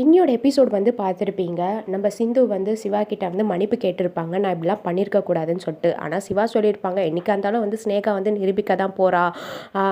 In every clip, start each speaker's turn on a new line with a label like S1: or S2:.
S1: இன்னியோட episode வந்து பார்த்துருப்பீங்க. நம்ம சிந்து வந்து சிவா கிட்ட வந்து மன்னிப்பு கேட்டிருப்பாங்க. நான் இப்படிலாம் பண்ணியிருக்க கூடாதுன்னு சொல்லிட்டு. ஆனால் சிவா சொல்லியிருப்பாங்க என்னைக்கா இருந்தாலும் வந்து ஸ்னேகா வந்து நிரூபிக்க தான் போகிறா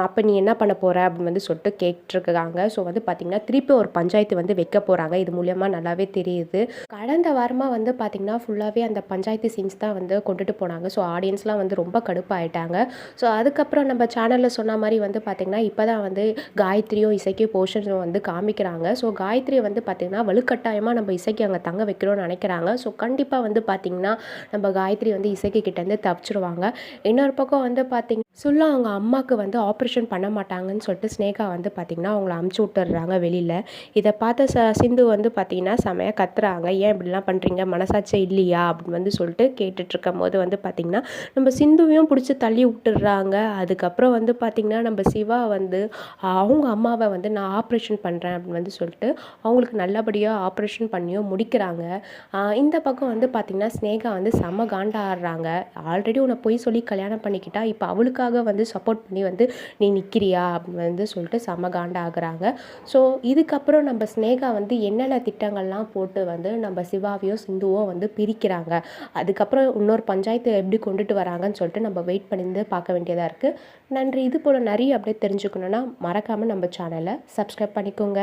S1: அப்போ நீ என்ன பண்ண போகிற அப்படின்னு வந்து சொல்லிட்டு கேட்டிருக்காங்க. ஸோ வந்து பார்த்திங்கன்னா திருப்பி ஒரு பஞ்சாயத்து வந்து வைக்க போகிறாங்க இது மூலியமாக நல்லாவே தெரியுது. கடந்த வாரமாக வந்து பார்த்திங்கன்னா ஃபுல்லாகவே அந்த பஞ்சாயத்து சீன்ஸ் தான் வந்து கொண்டுட்டு போனாங்க. ஸோ ஆடியன்ஸ்லாம் வந்து ரொம்ப கடுப்பாயிட்டாங்க. ஸோ அதுக்கப்புறம் நம்ம சேனலில் சொன்ன மாதிரி வந்து பார்த்திங்கன்னா இப்போ தான் வந்து காயத்ரியும் இசைக்கும் போர்ஷன்ஸும் வந்து காமிக்கிறாங்க. ஸோ காயத்ரி வந்து பார்த்திங்கன்னா வலுக்கட்டாயமாக நம்ம இசைக்கு அங்கே தங்க வைக்கிறோம்னு நினைக்கிறாங்க. ஸோ கண்டிப்பாக வந்து பார்த்திங்கன்னா நம்ம காயத்ரி வந்து இசைக்கு கிட்டேருந்து தப்பிச்சிருவாங்க. இன்னொரு பக்கம் வந்து பார்த்திங்க சொல்ல அவங்க அம்மாவுக்கு வந்து ஆப்ரேஷன் பண்ண மாட்டாங்கன்னு சொல்லிட்டு ஸ்னேகா வந்து பார்த்திங்கன்னா அவங்கள அமுச்சு விட்டுறாங்க வெளியில். இதை பார்த்த ச சிந்து வந்து பார்த்திங்கன்னா செமையாக கத்துறாங்க. ஏன் இப்படிலாம் பண்ணுறீங்க மனசாட்சி இல்லையா? அப்படின்னு வந்து சொல்லிட்டு கேட்டுட்ருக்கும் போது வந்து பார்த்திங்கன்னா நம்ம சிந்துவையும் பிடிச்சி தள்ளி விட்டுடுறாங்க. அதுக்கப்புறம் வந்து பார்த்திங்கன்னா நம்ம சிவா வந்து அவங்க அம்மாவை வந்து நான் ஆப்ரேஷன் பண்ணுறேன் அப்படின்னு வந்து சொல்லிட்டு அவங்களுக்கு நல்லபடியாக ஆப்ரேஷன் பண்ணியோ முடிக்கிறாங்க. இந்த பக்கம் வந்து பார்த்திங்கன்னா ஸ்னேகா வந்து செம காண்டா ஆடுறாங்க ஆல்ரெடி உன்னை போய் சொல்லி கல்யாணம் பண்ணிக்கிட்டா இப்போ அவளுக்காக வந்து சப்போர்ட் பண்ணி வந்து நீ நிற்கிறியா அப்படின்னு வந்து சொல்லிட்டு செம காண்டா ஆகுறாங்க ஸோ இதுக்கப்புறம் நம்ம ஸ்னேகா வந்து என்னென்ன திட்டங்கள்லாம் போட்டு வந்து நம்ம சிவாவையோ சிந்துவோ வந்து பிரிக்கிறாங்க. அதுக்கப்புறம் இன்னொரு பஞ்சாயத்து எப்படி கொண்டுட்டு வராங்கன்னு சொல்லிட்டு நம்ம வெயிட் பண்ணி பார்க்க வேண்டியதாக இருக்குது நன்றி. இது போல் நிறைய அப்படியே தெரிஞ்சுக்கணுன்னா மறக்காமல் நம்ம சேனலை சப்ஸ்கிரைப் பண்ணிக்கோங்க.